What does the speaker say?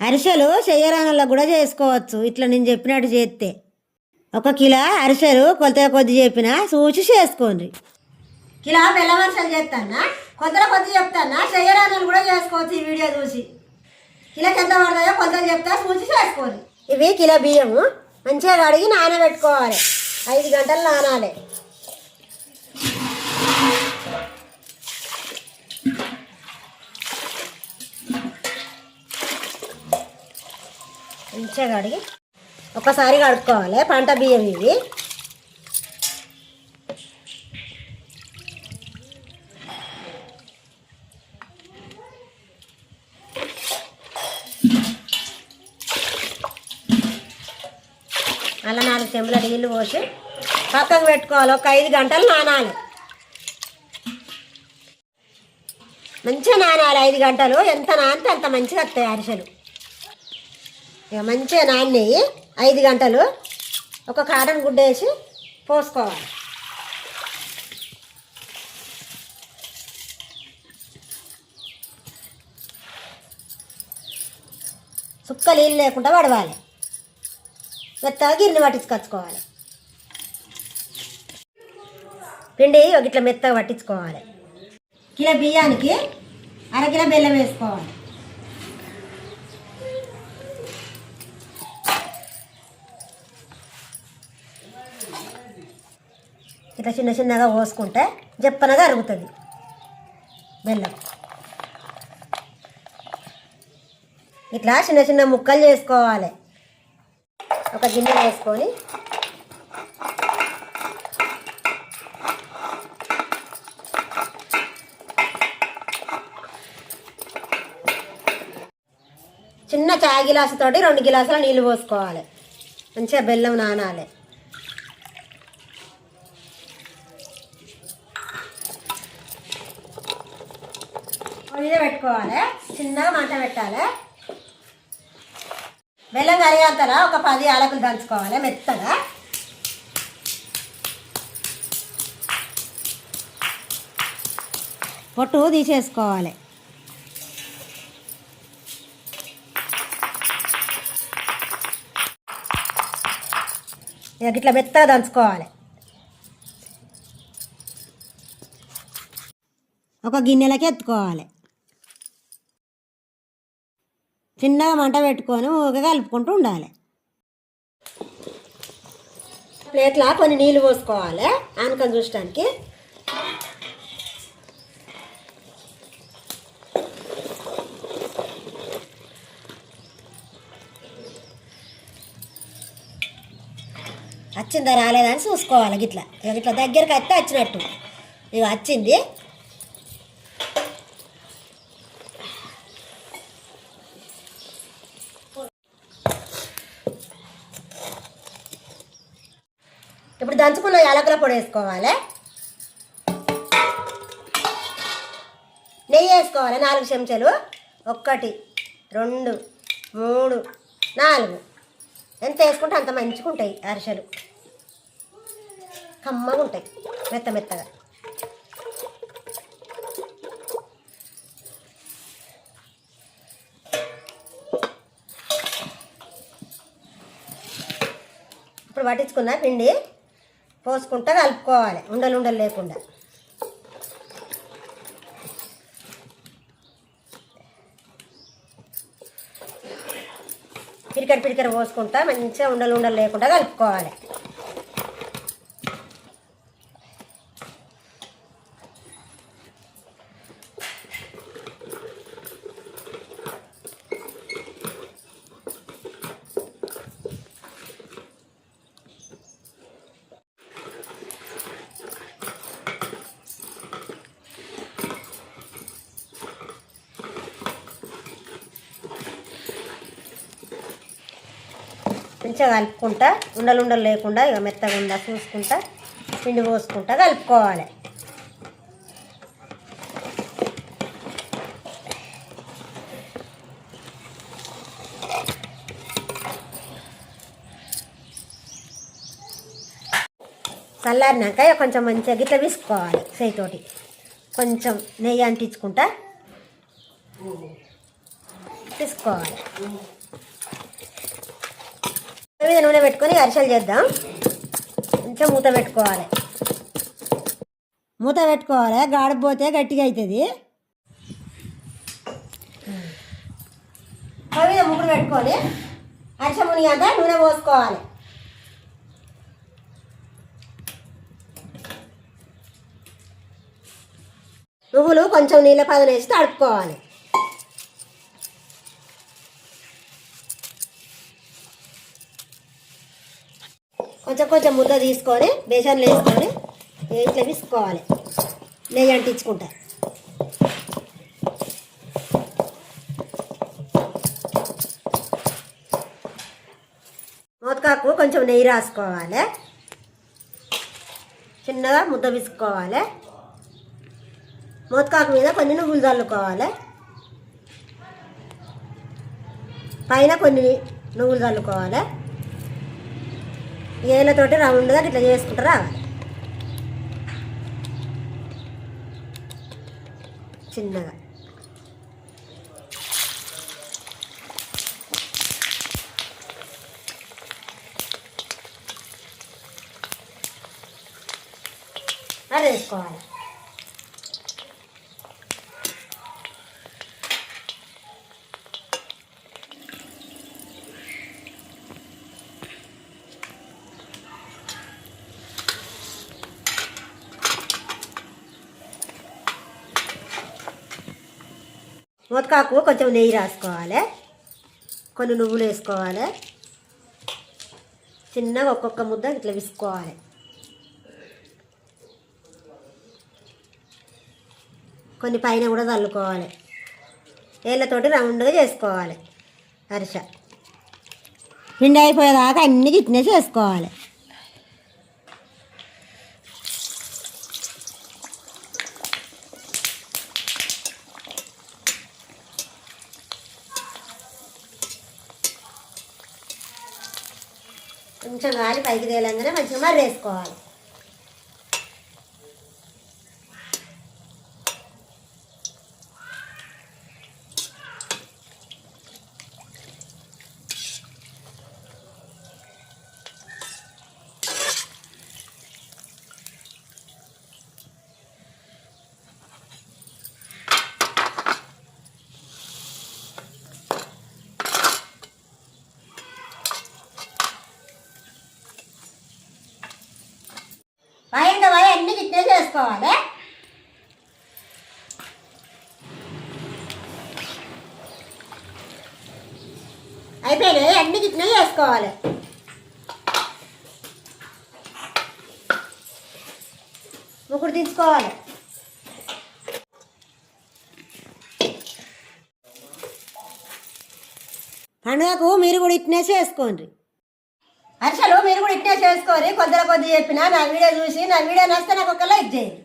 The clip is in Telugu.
అరిసెలు చెయ్యరానల్లో కూడా చేసుకోవచ్చు. ఇట్లా నేను చెప్పినట్టు చేస్తే ఒక కిలో అరిసెలు కొలత కొద్ది చెప్పిన చూసి చేసుకోండి. కిలో బెల్లం అరిసెలు చేస్తానా కొలతల కొద్ది చెప్తానా చెయ్యరానలు కూడా చేసుకోవచ్చు ఈ వీడియో చూసి. కిలోకి ఎంత పడతాయో కొలతలు చెప్తా చూసి చేసుకోండి. ఇవి కిలో బియ్యము. మంచిగా కడిగి నానబెట్టుకోవాలి. ఐదు గంటలు నానాలి. మంచిగా కడిగి ఒకసారి కడుక్కోవాలి. పంట బియ్యం ఇవి. అలా నాలుగు చెంబుల నీళ్ళు పోసి పక్కకు పెట్టుకోవాలి. ఒక ఐదు గంటలు నానాలి. మంచిగా నానాలి. ఐదు గంటలు. ఎంత నానితే అంత మంచిగా వస్తాయి అరిసెలు. ఇక మంచిగా నాన్నయ్యి ఐదు గంటలు ఒక కాటన్ గుడ్డ వేసి పోసుకోవాలి. చుక్కలు నీళ్ళు లేకుండా పడవాలి. మెత్తగా గిన్నె పట్టించుకొచ్చుకోవాలి. పిండి ఒక ఇట్లా మెత్తగా పట్టించుకోవాలి. కిలో బియ్యానికి అరకిలో బెల్లం వేసుకోవాలి. ఇట్లా చిన్న చిన్నగా పోసుకుంటే జప్పనగా అరుగుతుంది. బెల్లం ఇట్లా చిన్న చిన్న ముక్కలు చేసుకోవాలి. ఒక గిన్నె వేసుకొని. చిన్న చాయ్ గిలాసుతోటి రెండు గిలాసుల నీళ్ళు పోసుకోవాలి. మంచిగా బెల్లం నానాలి. మీద పెట్టుకోవాలి. చిన్నగా మంట పెట్టాలి. బెల్లం కరిగేంతలా ఒక పది ఆలకులు దంచుకోవాలి మెత్తగా. పొట్టు తీసేసుకోవాలి. ఇట్లా మెత్తగా దంచుకోవాలి. ఒక గిన్నెలకి ఎత్తుకోవాలి. చిన్నగా మంట పెట్టుకొని ఊగ కలుపుకుంటూ ఉండాలి. ప్లేట్లా కొన్ని నీళ్ళు పోసుకోవాలి. ఆనకం చూడటానికి. వచ్చిందా రాలేదా అని చూసుకోవాలి గిట్లా. ఇట్లా దగ్గరికి వస్తే వచ్చినట్టు. ఇక వచ్చింది ఇప్పుడు దంచుకున్న యాలకుల పొడి వేసుకోవాలి. నెయ్యి వేసుకోవాలి నాలుగు చెంచాలు. ఒక్కటి రెండు మూడు నాలుగు. ఎంత వేసుకుంటే అంత మంచిగా ఉంటాయి అరిసెలు. కమ్మగా ఉంటాయి మెత్త మెత్తగా. ఇప్పుడు పట్టించుకున్నా పిండి? పోసుకుంటా కలుపుకోవాలి ఉండలు ఉండలు లేకుండా. పిరికర పిరికర పోసుకుంటా మంచిగా ఉండలు ఉండలు లేకుండా కలుపుకోవాలి. మంచిగా కలుపుకుంటా ఉండలు ఉండలు లేకుండా ఇక మెత్తగా ఉందా చూసుకుంటా పిండి పోసుకుంటా కలుపుకోవాలి. చల్లారినాక కొంచెం మంచిగా గిట్ల విసుకోవాలి చేయితోటి కొంచెం నెయ్యి అంటించుకుంటా. తీసుకోవాలి మీద నూనె పెట్టుకొని అరిసెలు చేద్దాం. కొంచెం మూత పెట్టుకోవాలి. మూత పెట్టుకోవాలి. గాడిపోతే గట్టిగా అవుతుంది స్టవ్ మీద ముగ్గురు పెట్టుకొని అరిసె మునిగాక నూనె పోసుకోవాలి. నువ్వులు కొంచెం నీళ్ళ పదనేసి తడుపుకోవాలి. కొంచెం కొంచెం ముద్ద తీసుకొని బేసన్లు వేసుకొని ఇట్లా తీసుకోవాలి. నెయ్యి అంటించుకుంటా. మోతకాకు కొంచెం నెయ్యి రాసుకోవాలి. చిన్నగా ముద్ద విసుకోవాలి మోతకాకు మీద కొన్ని నువ్వులు చల్లుకోవాలి. పైన కొన్ని నువ్వులు చల్లుకోవాలి. ఏళ్ళతోటి రౌండ్గా ఇట్లా చేసుకుంటూ రావాలి చిన్నగా. అది వేసుకోవాలి మూతకాకు కొంచెం నెయ్యి రాసుకోవాలి. కొన్ని నువ్వులు వేసుకోవాలి. చిన్నగా ఒక్కొక్క ముద్ద ఇట్లా విసుకోవాలి. కొన్ని పైన కూడా చల్లుకోవాలి. వేళ్ళతోటి రౌండ్గా చేసుకోవాలి. అరిస. నిండా అయిపోయేదాకా అన్ని గిట్నే చేసుకోవాలి. కొంచెం గాలి పైకి తేలంగానే మంచిగా మర్రేసుకోవాలి వేసుకోవాలి పైన పోయి అన్ని గిట్నే చేసుకోవాలి అయిపోయినాయి అన్ని గిట్నే చేసుకోవాలి. ముగ్గురు తీసుకోవాలి పండుగకు మీరు కూడా ఇట్నే చేసుకోండి. అసలు మీరు కూడా ఇట్నే చేసుకోరి కొద్దిగా కొద్ది చెప్పిన నా వీడియో చూసి నా వీడియో నచ్చితే నాకు ఒక లైక్ చేయండి.